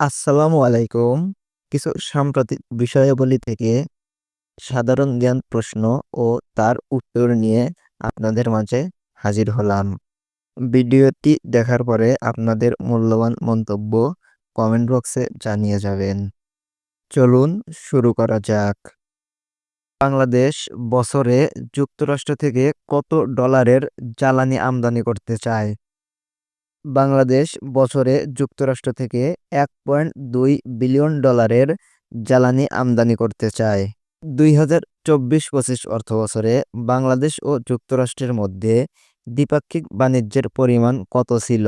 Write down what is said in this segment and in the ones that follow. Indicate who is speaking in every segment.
Speaker 1: আসসালামু আলাইকুম। কিছু সাম্প্রতিক বিষয়াবলী থেকে সাধারণ জ্ঞান প্রশ্ন ও তার উত্তর নিয়ে আপনাদের মাঝে হাজির হলাম। ভিডিওটি দেখার পরে আপনাদের মূল্যবান মন্তব্য কমেন্ট বক্সে জানিয়ে যাবেন। চলুন শুরু করা যাক। বাংলাদেশ বছরে যুক্তরাষ্ট্র থেকে কত ডলারের জ্বালানি আমদানি করতে চায়? বাংলাদেশ বছরে যুক্তরাষ্ট্র থেকে এক পয়েন্ট দুই বিলিয়ন ডলারের জ্বালানি আমদানি করতে চায়। দুই হাজার চব্বিশ পঁচিশ অর্থবছরে বাংলাদেশ ও যুক্তরাষ্ট্রের মধ্যে দ্বিপাক্ষিক বাণিজ্যের পরিমাণ কত ছিল?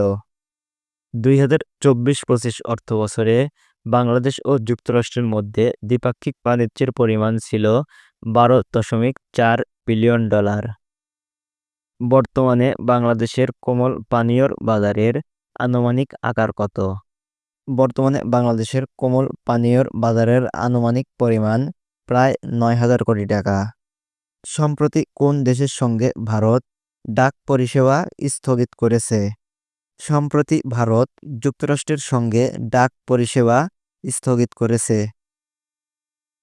Speaker 1: দুই হাজার চব্বিশ পঁচিশ অর্থবছরে বাংলাদেশ ও যুক্তরাষ্ট্রের মধ্যে দ্বিপাক্ষিক বাণিজ্যের পরিমাণ ছিল বারো দশমিক চার বিলিয়ন ডলার। বর্তমানে বাংলাদেশের কোমল পানীয়র বাজারের আনুমানিক আকার কত? বর্তমানে বাংলাদেশের কোমল পানীয়র বাজারের আনুমানিক পরিমাণ প্রায় নয় হাজার কোটি টাকা। সম্প্রতি কোন দেশের সঙ্গে ভারত ডাক পরিষেবা স্থগিত করেছে? সম্প্রতি ভারত যুক্তরাষ্ট্রের সঙ্গে ডাক পরিষেবা স্থগিত করেছে।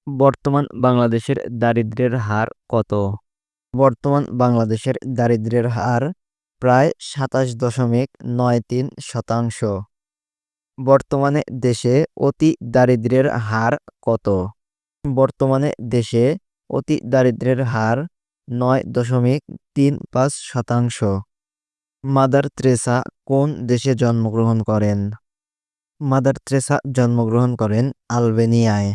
Speaker 1: বর্তমান বাংলাদেশের দারিদ্র্যের হার কত? বর্তমান বাংলাদেশের দারিদ্র্যের হার প্রায় সাতাশ দশমিক নয় তিন শতাংশ। বর্তমানে দেশে অতি দারিদ্র্যের হার কত? বর্তমানে দেশে অতি দারিদ্র্যের হার নয় দশমিক তিন পাঁচ শতাংশ। মাদার ত্রেসা কোন দেশে জন্মগ্রহণ করেন? মাদার ত্রেসা জন্মগ্রহণ করেন আলবেনিয়ায়।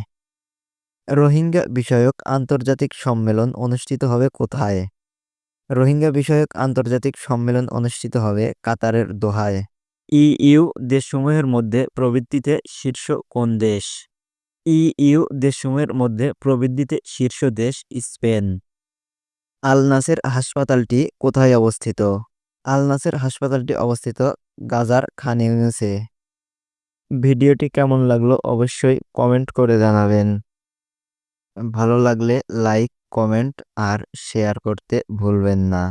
Speaker 1: রোহিঙ্গা বিষয়ক আন্তর্জাতিক সম্মেলন অনুষ্ঠিত হবে কোথায়? রোহিঙ্গা বিষয়ক আন্তর্জাতিক সম্মেলন অনুষ্ঠিত হবে কাতারের দোহায়। ইইউ দেশসমূহের মধ্যে প্রবৃদ্ধিতে শীর্ষ কোন দেশ? ইইউ দেশসমূহের মধ্যে প্রবৃদ্ধিতে শীর্ষ দেশ স্পেন। আল নাসের হাসপাতালটি কোথায় অবস্থিত? আল নাসের হাসপাতালটি অবস্থিত গাজার খান ভিডিওটি কেমন লাগল অবশ্যই কমেন্ট করে জানাবেন। ভালো লাগলে লাইক কমেন্ট আর শেয়ার করতে ভুলবেন না।